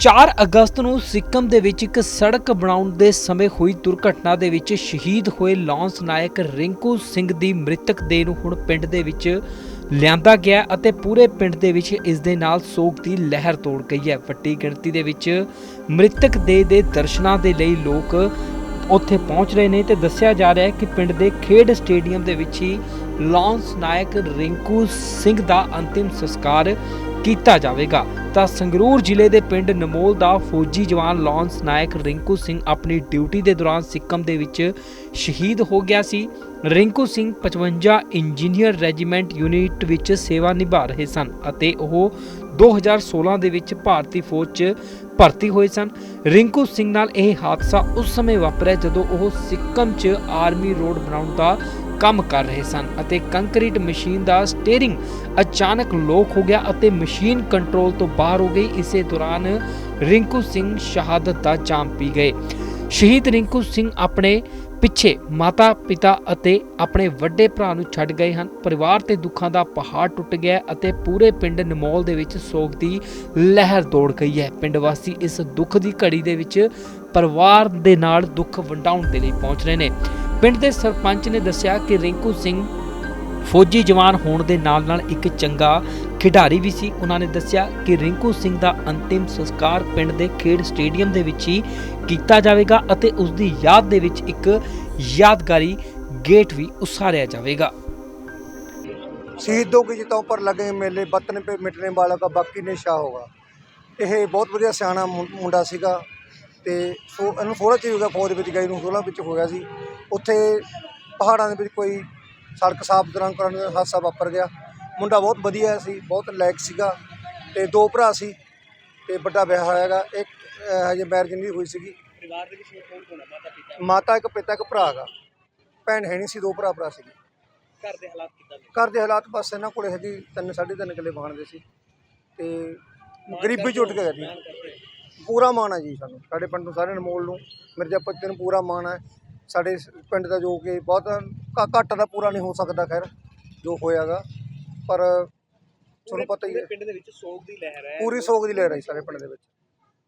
4 ਅਗਸਤ ਨੂੰ ਸਿੱਕਮ ਦੇ ਵਿੱਚ ਇੱਕ ਸੜਕ ਬਣਾਉਣ ਦੇ ਸਮੇਂ ਹੋਈ ਦੁਰਘਟਨਾ ਦੇ ਵਿੱਚ ਸ਼ਹੀਦ ਹੋਏ ਲਾਂਸ ਨਾਇਕ ਰਿੰਕੂ ਸਿੰਘ ਦੀ ਮ੍ਰਿਤਕ ਦੇਹ ਨੂੰ ਹੁਣ ਪਿੰਡ ਦੇ ਵਿੱਚ ਲਿਆਂਦਾ ਗਿਆ ਅਤੇ ਪੂਰੇ ਪਿੰਡ ਦੇ ਵਿੱਚ ਇਸ ਦੇ ਨਾਲ ਸੋਗ ਦੀ ਲਹਿਰ ਤੋੜ ਗਈ ਹੈ। ਵੱਡੀ ਗਿਣਤੀ ਦੇ ਵਿੱਚ ਮ੍ਰਿਤਕ ਦੇਹ ਦੇ ਦਰਸ਼ਨਾਂ ਦੇ ਲਈ ਲੋਕ ਉੱਥੇ ਪਹੁੰਚ ਰਹੇ ਨੇ ਤੇ ਦੱਸਿਆ ਜਾ ਰਿਹਾ ਹੈ ਕਿ ਪਿੰਡ ਦੇ ਖੇਡ ਸਟੇਡੀਅਮ ਦੇ ਵਿੱਚ ਹੀ ਲਾਂਸ ਨਾਇਕ ਰਿੰਕੂ ਸਿੰਘ ਦਾ ਅੰਤਿਮ ਸੰਸਕਾਰ ਕੀਤਾ ਜਾਵੇਗਾ। ਤਾਂ ਸੰਗਰੂਰ ਜ਼ਿਲ੍ਹੇ ਦੇ ਪਿੰਡ ਨਮੋਲ ਦਾ ਫੌਜੀ ਜਵਾਨ ਲਾਂਸ ਨਾਇਕ ਰਿੰਕੂ ਸਿੰਘ ਆਪਣੀ ਡਿਊਟੀ ਦੇ ਦੌਰਾਨ ਸਿੱਕਮ ਦੇ ਵਿੱਚ ਸ਼ਹੀਦ ਹੋ ਗਿਆ ਸੀ। Rinku Singh 55 engineer regiment unit ਵਿੱਚ ਸੇਵਾ ਨਿਭਾ ਰਹੇ ਸਨ ਅਤੇ ਉਹ 2016 ਦੇ ਵਿੱਚ ਭਾਰਤੀ ਫੌਜ 'ਚ ਭਰਤੀ ਹੋਏ ਸਨ। ਰਿੰਕੂ ਸਿੰਘ ਨਾਲ ਇਹ ਹਾਦਸਾ ਉਸ ਸਮੇਂ ਵਾਪਰਿਆ ਜਦੋਂ ਉਹ ਸਿੱਕਮ 'ਚ ਆਰਮੀ ਰੋਡ ਬਣਾਉਣ ਦਾ ਕੰਮ ਕਰ ਰਹੇ ਸਨ ਅਤੇ ਕੰਕਰੀਟ ਮਸ਼ੀਨ ਦਾ ਸਟੀਅਰਿੰਗ ਅਚਾਨਕ ਲੋਕ ਹੋ ਗਿਆ ਅਤੇ ਮਸ਼ੀਨ ਕੰਟਰੋਲ ਤੋਂ ਬਾਹਰ ਹੋ ਗਈ। ਇਸੇ ਦੌਰਾਨ ਰਿੰਕੂ ਸਿੰਘ ਸ਼ਹਾਦਤ ਦਾ ਜਾਮ ਪੀ ਗਏ। ਸ਼ਹੀਦ ਰਿੰਕੂ ਸਿੰਘ ਆਪਣੇ ਪਿੱਛੇ ਮਾਤਾ, ਪਿਤਾ ਅਤੇ ਆਪਣੇ ਵੱਡੇ ਭਰਾ ਨੂੰ ਛੱਡ ਗਏ ਹਨ। ਪਰਿਵਾਰ ਤੇ ਦੁੱਖਾਂ ਦਾ ਪਹਾੜ ਟੁੱਟ ਗਿਆ ਅਤੇ ਪੂਰੇ ਪਿੰਡ ਨਮੋਲ ਦੇ ਵਿੱਚ ਸੋਗ ਦੀ ਲਹਿਰ ਦੌੜ ਗਈ ਹੈ। ਪਿੰਡ ਵਾਸੀ ਇਸ ਦੁੱਖ ਦੀ ਘੜੀ ਦੇ ਵਿੱਚ ਪਰਿਵਾਰ ਦੇ ਨਾਲ ਦੁੱਖ ਵੰਡਾਉਣ ਦੇ ਲਈ ਪਹੁੰਚ ਰਹੇ ਨੇ। ਪਿੰਡ ਦੇ ਸਰਪੰਚ ਨੇ ਦੱਸਿਆ ਕਿ ਰਿੰਕੂ ਸਿੰਘ ਫੌਜੀ ਜਵਾਨ ਹੋਣ ਦੇ ਨਾਲ-ਨਾਲ ਇੱਕ ਚੰਗਾ ਖਿਡਾਰੀ ਵੀ ਸੀ। ਉਹਨਾਂ ਨੇ ਦੱਸਿਆ ਕਿ ਰਿੰਕੂ ਸਿੰਘ ਦਾ ਅੰਤਿਮ ਸੰਸਕਾਰ ਪਿੰਡ ਦੇ ਖੇਡ ਸਟੇਡੀਅਮ ਦੇ ਵਿੱਚ ਹੀ ਕੀਤਾ ਜਾਵੇਗਾ ਅਤੇ ਉਸ ਦੀ ਯਾਦ ਦੇ ਵਿੱਚ ਇੱਕ ਯਾਦਗਾਰੀ ਗੇਟ ਵੀ ਉਸਾਰਿਆ ਜਾਵੇਗਾ। ਸ਼ਹੀਦੋਂ ਕੀ ਜਿੱਤੋਂ ਪਰ ਲਗੇ ਮੇਲੇ ਵਤਨ ਪੇ ਮਿਟਨੇ ਵਾਲਾ ਦਾ ਬਾਕੀ ਨੇ ਹੋਗਾ। ਇਹ ਬਹੁਤ ਵਧੀਆ ਸਿਆਣਾ ਮੁੰਡਾ ਸੀਗਾ। ਤੇ ਸੋ ਇਹਨੂੰ ਥੋੜਾ ਚਿਰ ਹੋ ਗਿਆ ਫੌਜ ਵਿੱਚ ਗਏ ਨੂੰ 16 ਵਿੱਚ ਹੋਇਆ ਸੀ। ਉੱਥੇ ਪਹਾੜਾਂ ਦੇ ਵਿੱਚ ਕੋਈ ਸੜਕ ਸਾਫ਼ ਦੌਰਾਨ ਕਰਨ ਦਾ ਹਾਦਸਾ ਵਾਪਰ ਗਿਆ। ਮੁੰਡਾ ਬਹੁਤ ਵਧੀਆ ਸੀ ਬਹੁਤ ਲਾਇਕ ਸੀਗਾ ਤੇ ਦੋ ਭਰਾ ਸੀ ਤੇ ਵੱਡਾ ਵਿਆਹ ਹੋਇਆਗਾ ਇੱਕ ਹਜੇ ਮੈਰਿਜ ਨਹੀਂ ਹੋਈ ਸੀਗੀ। ਪਰਿਵਾਰ ਦੇ ਵਿੱਚ ਕੌਣ ਕੌਣ ਹੈ ਮਾਤਾ ਪਿਤਾ? ਮਾਤਾ ਇੱਕ ਪਿਤਾ ਇੱਕ ਭਰਾ ਹੈਗਾ। ਭੈਣ ਹੈ ਨਹੀਂ ਸੀ ਦੋ ਭਰਾ ਭਰਾ ਸੀਗੇ। ਘਰ ਦੇ ਹਾਲਾਤ ਕਿੱਦਾਂ ਘਰ ਦੇ ਹਾਲਾਤ ਬਸ ਇਹਨਾਂ ਕੋਲੇ ਹੈਗੀ ਤਿੰਨ ਸਾਢੇ ਤਿੰਨ ਕਿੱਲੇ ਬਾਣਦੇ ਸੀ। ਤੇ ਗਰੀਬੀ ਝੁੱਟ ਕੇ ਗਈ ਪੂਰਾ ਮਾਣ ਹੈ ਜੀ ਸਾਨੂੰ ਸਾਡੇ ਪਿੰਡ ਨੂੰ ਸਾਰੇ ਅਨਮੋਲ ਨੂੰ ਮਿਰਜ਼ਾਪੁਰ ਨੂੰ ਪੂਰਾ ਮਾਣ ਹੈ ਸਾਡੇ ਪਿੰਡ ਦਾ ਜੋ ਕਿ ਬਹੁਤ ਘ- ਘੱਟ ਦਾ ਪੂਰਾ ਨਹੀਂ ਹੋ ਸਕਦਾ ਖੈਰ ਜੋ ਹੋਇਆਗਾ। ਪਰ ਤੁਹਾਨੂੰ ਪਤਾ ਹੀ ਹੈ। ਪਿੰਡ ਦੇ ਵਿੱਚ ਸੋਗ ਦੀ ਲਹਿਰ ਹੈ। ਪੂਰੀ ਸੋਗ ਦੀ ਲਹਿਰ ਹੈ ਜੀ ਸਾਰੇ ਪਿੰਡ ਦੇ ਵਿੱਚ।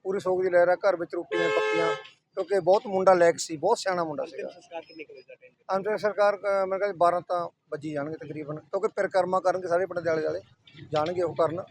ਪੂਰੀ ਸੋਗ ਦੀ ਲਹਿਰ ਹੈ ਘਰ ਵਿੱਚ ਰੋਟੀਆਂ ਪੱਕੀਆਂ ਕਿਉਂਕਿ ਬਹੁਤ ਮੁੰਡਾ ਲਾਇਕ ਸੀ ਬਹੁਤ ਸਿਆਣਾ ਮੁੰਡਾ ਸੀਗਾ। ਸੰਸਕਾਰ ਕਿੰਨੇ ਕੁ ਵਜੇ ਦਾ ਟਾਈਮ ਅੰਤਰ ਸਰਕਾਰ ਮੈਂ ਕਹਿੰਦਾ 12 ਤਾਂ ਵੱਜੀ ਜਾਣਗੇ ਤਕਰੀਬਨ ਕਿਉਂਕਿ ਪਰਿਕਰਮਾ ਕਰਨਗੇ ਸਾਰੇ ਪਿੰਡ ਦੇ ਆਲੇ ਦੁਆਲੇ ਜਾਣਗੇ ਉਹ ਕਰਨ।